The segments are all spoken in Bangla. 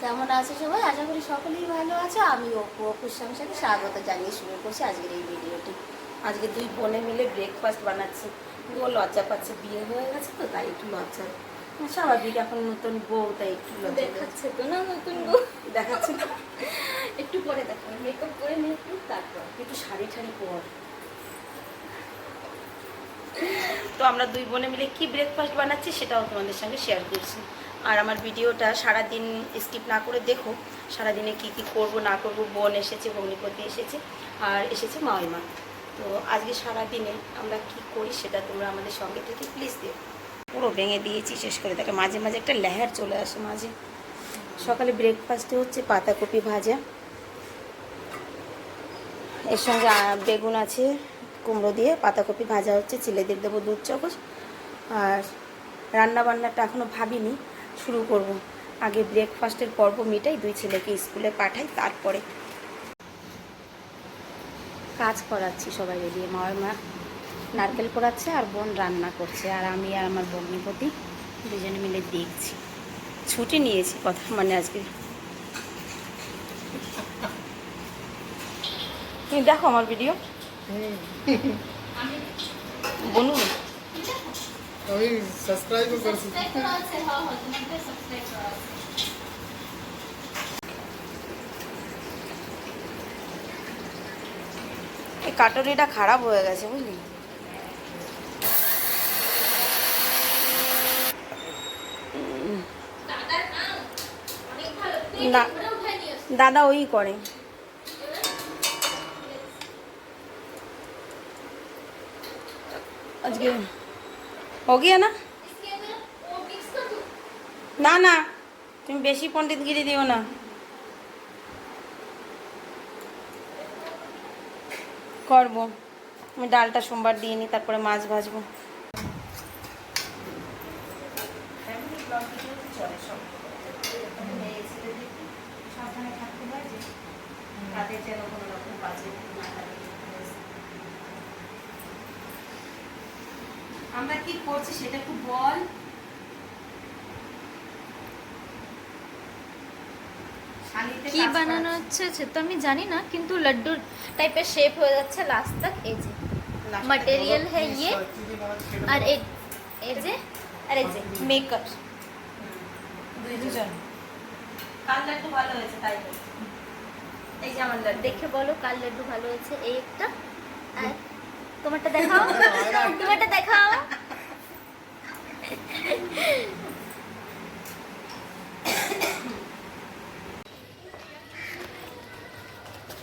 কেমন আছে সবাই? আশা করি সকলেই ভালো আছে। আমি অপু অপুর সাথে স্বাগত জানিয়ে শুরু করছি আজকের এই ভিডিওটি। আজকে দুই বোনে মিলে ব্রেকফাস্ট বানাচ্ছি। ও লজ্জা পাচ্ছে বিয়ে হয়ে গেছে তো তাই একটু লজ্জা। স্বাভাবিক এখন নতুন বউ তাই একটু দেখাচ্ছে তো না নতুন বউ? দেখাচ্ছে না? একটু পরে দেখো মেকআপ করে নিয়ে একটু তারপর। একটু শাড়ি ঠাড়ি পর। তো আমরা দুই বোনে মিলে কি ব্রেকফাস্ট বানাচ্ছি সেটাও তোমাদের সঙ্গে শেয়ার করছি। আর আমার ভিডিওটা সারা দিন স্কিপ না করে দেখো সারাদিনে কি কি করব না করব বোন এসেছে ভগ্নিপতি এসেছে আর এসেছে মাওইমা তো আজকে সারা দিনে আমরা কি করি সেটা তোমরা আমাদের সঙ্গে থেকে প্লিজ দেখো। পুরো ভেঙে দিয়েছি শেষ করে দেখো মাঝে মাঝে একটা লেহার চলে আসে মাঝে। সকালে ব্রেকফাস্টে হচ্ছে পাতাকপি ভাজা। এর সঙ্গে বেগুন আছে কুমড়ো দিয়ে পাতাকপি ভাজা হচ্ছে ছেলেদের দেবো দুধ চকচ আর রান্না বান্নাটা এখনও ভাবিনি। শুরু করব। আগে ব্রেকফাস্টের পর্ব মিটাই দুই ছেলেকে স্কুলে পাঠাই তারপরে কাজ করাচ্ছি সবাই দিয়ে মা মা নারকেল পোড়াচ্ছে আর বোন রান্না করছে আর আমি আর আমার ভগ্নিপতি দুজনে মিলে দেখছি। ছুটি নিয়েছি কথা মানে আজকে। তুমি দেখো আমার ভিডিও বলুন আমি করছি এই কাটরিটা খারাপ হয়ে গেছে বুঝলি? দাদা ওই করে। আজকে हो गया না না না তুমি বেশি পণ্ডিতগিরি দিও না করবো আমি ডালটা সোমবার দিয়ে নিই তারপরে মাছ ভাজবো আমরা কি করছি সেটা একটু বল শালিতে কি কাজ বানানো করাচ্ছি। হচ্ছে সে তো আমি জানি না কিন্তু লাড্ডু টাইপের শেপ হয়ে যাচ্ছে লাস্ট তক এই যে Last मटेरियल तक है ये আর এই এই যে আর এই যে মেকআপ দুই দুজন কালটা একটু ভালো হয়েছে তাই বলছি। এই যে আমার লাড্ডু দেখে বলো কাল লাড্ডু ভালো হয়েছে এই একটা আর তোমারটা দেখাও। তোমারটা দেখাও।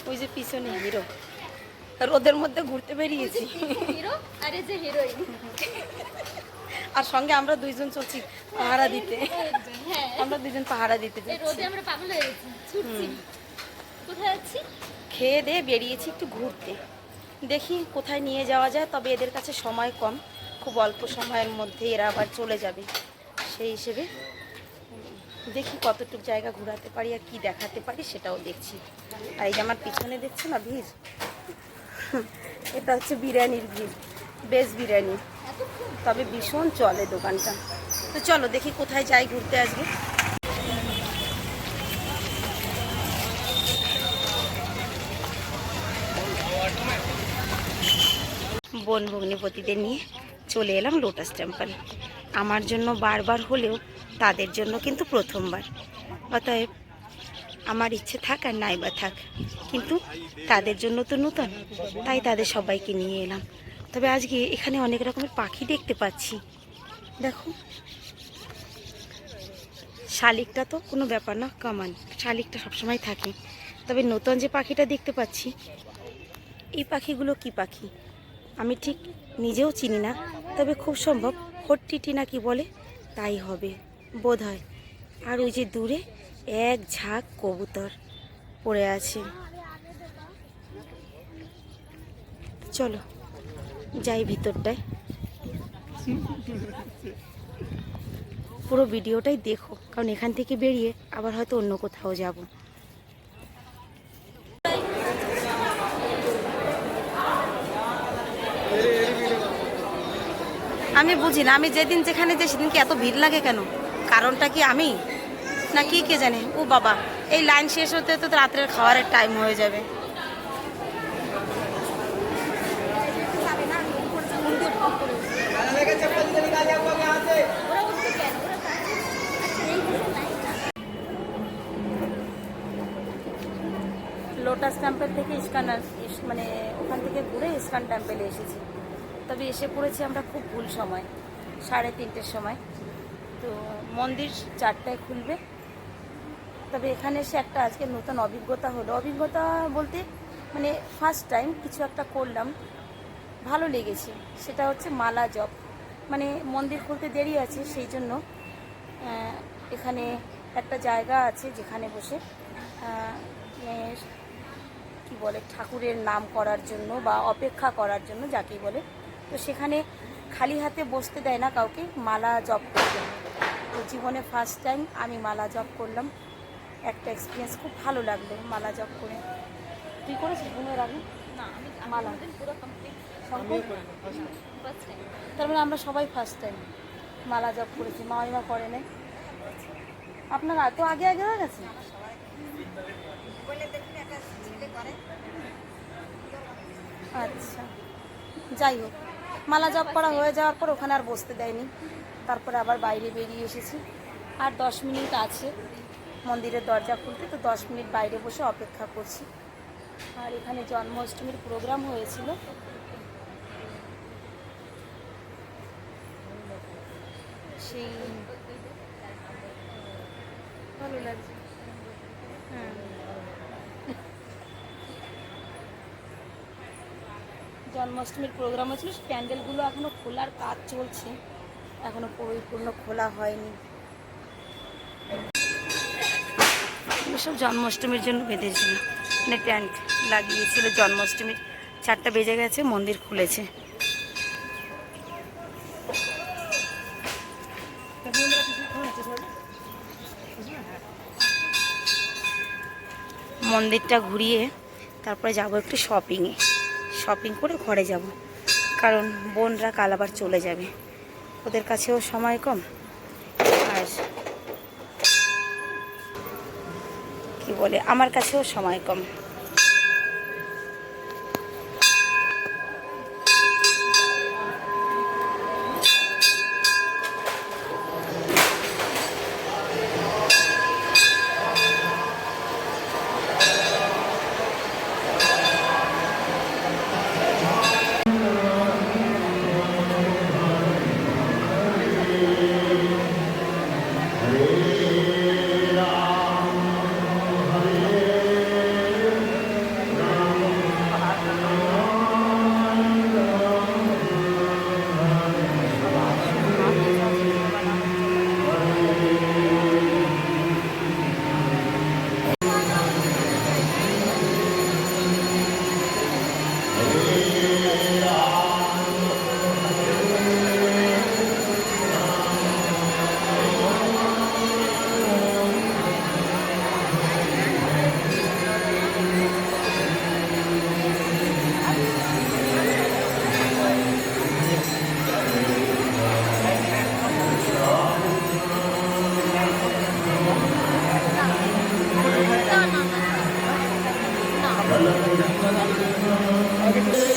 ওই যে পিছনে হিরো। রোদের মধ্যে ঘুরতে বেরিয়েছি। হিরো আর যে হিরোইন আর সঙ্গে আমরা দুইজন চলছি পাহারা দিতে। হ্যাঁ আমরা দুইজন পাহারা দিতে এই রোদে আমরা পাগল হয়ে গেছি। কোথায় যাচ্ছি? খেয়ে দিয়ে বেরিয়েছি একটু ঘুরতে। দেখি কোথায় নিয়ে যাওয়া যায়, তবে এদের কাছে সময় কম। খুব অল্প সময়ের মধ্যে এরা আবার চলে যাবে। সেই হিসেবে দেখি কতটুকু জায়গা ঘোরাতে পারি আর কি দেখাতে পারি সেটাও দেখছি। আর এই যে আমার পিছনে দেখছ না ভিড়? এটা হচ্ছে বিরিয়ানির ভিড়, বেশ বিরিয়ানি। তবে ভীষণ চলে দোকানটা। তো চলো দেখি কোথায় যাই ঘুরতে আসবে। বন ভগ্নিপতিদের নিয়ে চলে এলাম লোটাস টেম্পল আমার জন্য বারবার হলেও তাদের জন্য কিন্তু প্রথমবার। অতএব আমার ইচ্ছে থাক আর নাই বা থাক, কিন্তু তাদের জন্য তো নূতন, তাই তাদের সবাইকে নিয়ে এলাম। তবে আজকে এখানে অনেক রকমের পাখি দেখতে পাচ্ছি। দেখো, শালিকটা তো কোনো ব্যাপার না কমান শালিকটা সবসময় থাকে। তবে নতুন যে পাখিটা দেখতে পাচ্ছি, এই পাখিগুলো কি পাখি? আমি ঠিক নিজেও চিনি না, তবে খুব সম্ভব হট্টিটি না কি বলে, তাই হবে। বোধ হয় আর ওই যে দূরে এক ঝাঁক কবুতর পড়ে আছে। চলো, যাই ভিতরটায়। পুরো ভিডিওটাই দেখো, কারণ এখান থেকে বেরিয়ে আবার হয়তো অন্য কোথাও যাব। আমি বুঝি না, আমি যেদিন যেখানে যাই সেদিনকে এত ভিড় লাগে কেন? কারণটা কি আমি? না কি কে জানে? ও বাবা, এই লাইন শেষ হতে তো রাত্রের খাওয়ারের টাইম হয়ে যাবে। লোটাস টেম্পল থেকে ইস্কান ইস- মানে ওখান থেকে ঘুরে ইস্কান টেম্পেলে এসেছি। তবে এসে পড়েছি আমরা খুব ভুল সময়, সাড়ে তিনটের সময়। তো মন্দির চারটায় খুলবে। তবে এখানে এসে একটা আজকে নতুন অভিজ্ঞতা হলো। অভিজ্ঞতা বলতে মানে ফার্স্ট টাইম কিছু একটা করলাম, ভালো লেগেছে। সেটা হচ্ছে মালা জপ। মানে মন্দির খুলতে দেরি আছে, সেই জন্য এখানে একটা জায়গা আছে যেখানে বসে মানে কি বলে, ঠাকুরের নাম করার জন্য বা অপেক্ষা করার জন্য যাকেই বলে তো সেখানে খালি হাতে বসতে দেয় না কাউকে মালা জপ করতে। তো জীবনে ফার্স্ট টাইম আমি মালা জপ করলাম। একটা এক্সপিরিয়েন্স খুব ভালো লাগল মালা জপ করে। তুই করেছিস ঘুমের আগে? মালা? তার মানে আমরা সবাই ফার্স্ট টাইম মালা জপ করেছি মা মামিমা করে নাই। আপনার এত আগে আগে হয়ে গেছে? আচ্ছা যাই হোক। মালা জপ করা হয়ে যাওয়ার পর ওখানে আর বসতে দেয়নি। তারপরে আবার বাইরে বেরিয়ে এসেছি। আর দশ মিনিট আছে মন্দিরের দরজা খুলতে, তো দশ মিনিট বাইরে বসে অপেক্ষা করছি। আর এখানে জন্মাষ্টমীর প্রোগ্রাম হয়েছিল। সেই ভালো লাগছে। জন্মাষ্টমীর প্রোগ্রাম হয়েছিল সেই প্যান্ডেলগুলো এখনও খোলার কাজ চলছে। এখনও পরিপূর্ণ খোলা হয়নি। সব জন্মাষ্টমীর জন্য বেঁধেছিল। মানে ট্যান্ট লাগিয়েছিল জন্মাষ্টমীর। চারটা বেজে গেছে, মন্দির খুলেছে। মন্দিরটা ঘুরিয়ে তারপরে যাব একটু শপিংয়ে শপিং করে ঘরে যাব। কারণ বোনরা কাল আবার চলে যাবে। ওদের কাছেও সময় কম। আর কি বলে, আমার কাছেও সময় কম। Oh, Thank you.